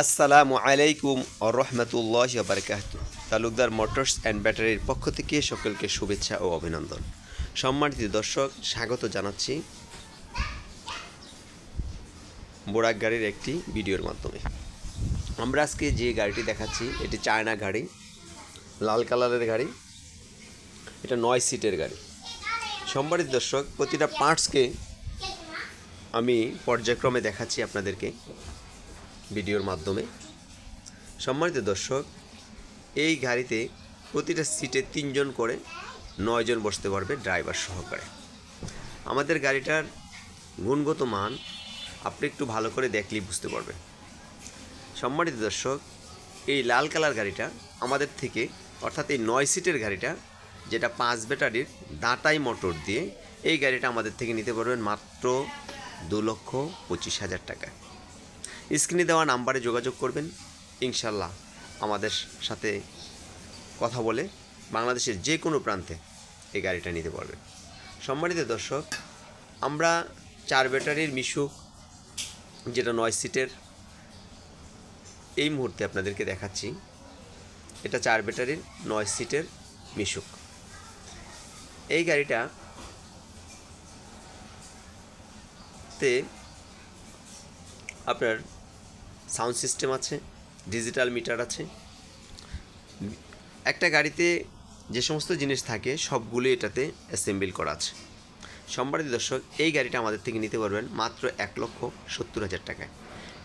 আসসালামু আলাইকুম ও রহমতুল্লাহ বারকাত। Talukdar motors and ব্যাটারির পক্ষ থেকে সকলকে শুভেচ্ছা ও অভিনন্দন। সম্মানিত দর্শক, স্বাগত জানাচ্ছি বোরাক গাড়ির একটি ভিডিওর মাধ্যমে। আমরা আজকে যে গাড়িটি দেখাচ্ছি, এটি চায়না গাড়ি, লাল কালারের গাড়ি, এটা নয় সিটের গাড়ি। সম্মানিত দর্শক, প্রতিটা পার্টসকে আমি পর্যায়ক্রমে দেখাচ্ছি আপনাদেরকে। ভিডিওর মাধ্যমে। সম্মানিত দর্শক, এই গাড়িতে প্রতিটা সিটে তিনজন করে নয়জন বসতে পারবে ড্রাইভার সহকারে। আমাদের গাড়িটার গুণগত মান আপনি একটু ভালো করে দেখলেই বুঝতে পারবেন। সম্মানিত দর্শক, এই লাল কালার গাড়িটা আমাদের থেকে, অর্থাৎ এই নয় সিটের গাড়িটা, যেটা পাঁচ ব্যাটারির দাঁতাই মোটর দিয়ে এই গাড়িটা আমাদের থেকে নিতে পারবেন মাত্র দু লক্ষ পঁচিশ হাজার টাকায়। স্ক্রিনে দেওয়া নাম্বারে যোগাযোগ করবেন। ইনশাল্লাহ আমাদের সাথে কথা বলে বাংলাদেশের যে কোনো প্রান্তে এই গাড়িটা নিতে পারবেন। সম্মানিত দর্শক, আমরা চার ব্যাটারির মিশুক, যেটা নয় সিটের, এই মুহূর্তে আপনাদেরকে দেখাচ্ছি। এটা চার ব্যাটারির, নয় সিটের মিশুক। এই গাড়িটা তে আপনার সাউন্ড সিস্টেম আছে ডিজিটাল মিটার আছে। একটা গাড়িতে যে সমস্ত জিনিস থাকে, সবগুলো এটাতে অ্যাসেম্বল করা আছে। সম্মানিত দর্শক, এই গাড়িটা আমাদের থেকে নিতে পারবেন মাত্র এক লক্ষ সত্তর হাজার টাকায়।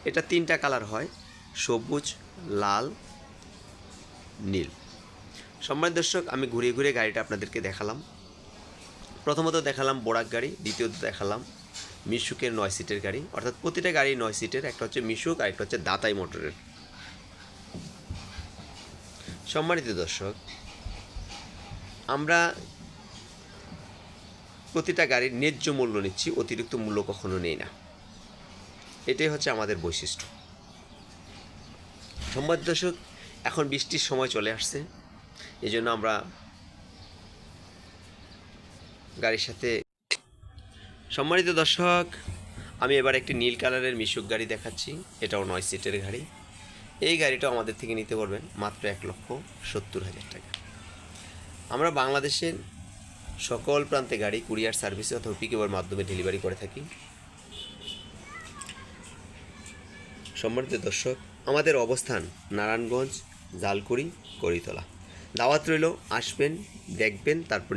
এটা তিনটা কালার হয়, সবুজ, লাল, নীল। সম্মানিত দর্শক, আমি ঘুরে ঘুরে গাড়িটা আপনাদেরকে দেখালাম। প্রথমত দেখালাম বোরাক গাড়ি, দ্বিতীয়ত দেখালাম মিশুকের নয় সিটের গাড়ি। অর্থাৎ প্রতিটা গাড়ি নয় সিটের, একটা হচ্ছে মিশুক আর একটা হচ্ছে দাতাই মোটরের। সম্মানিত দর্শক, আমরা প্রতিটা গাড়ির ন্যায্য মূল্য নিচ্ছি, অতিরিক্ত মূল্য কখনো নেই না। এটাই হচ্ছে আমাদের বৈশিষ্ট্য। সম্মানিত দর্শক, এখন বৃষ্টির সময় চলে আসছে। এই জন্য আমরা গাড়ির সাথে সম্মানিত দর্শক, আমি এবার একটি নীল কালারের মিশুক গাড়ি দেখাচ্ছি। এটাও নয় সিটের গাড়ি। এই গাড়িটাও আমাদের থেকে নিতে পারবেন মাত্র এক লক্ষ সত্তর হাজার টাকা। আমরা বাংলাদেশের সকল প্রান্তে গাড়ি, কুরিয়ার সার্ভিসে অথবা পিকেবার মাধ্যমে ডেলিভারি করে থাকি। সম্মানিত দর্শক, আমাদের অবস্থান নারায়ণগঞ্জ, জালকুড়ি, করিতলা। দাওয়াত রইল, আসবেন, দেখবেন, তারপর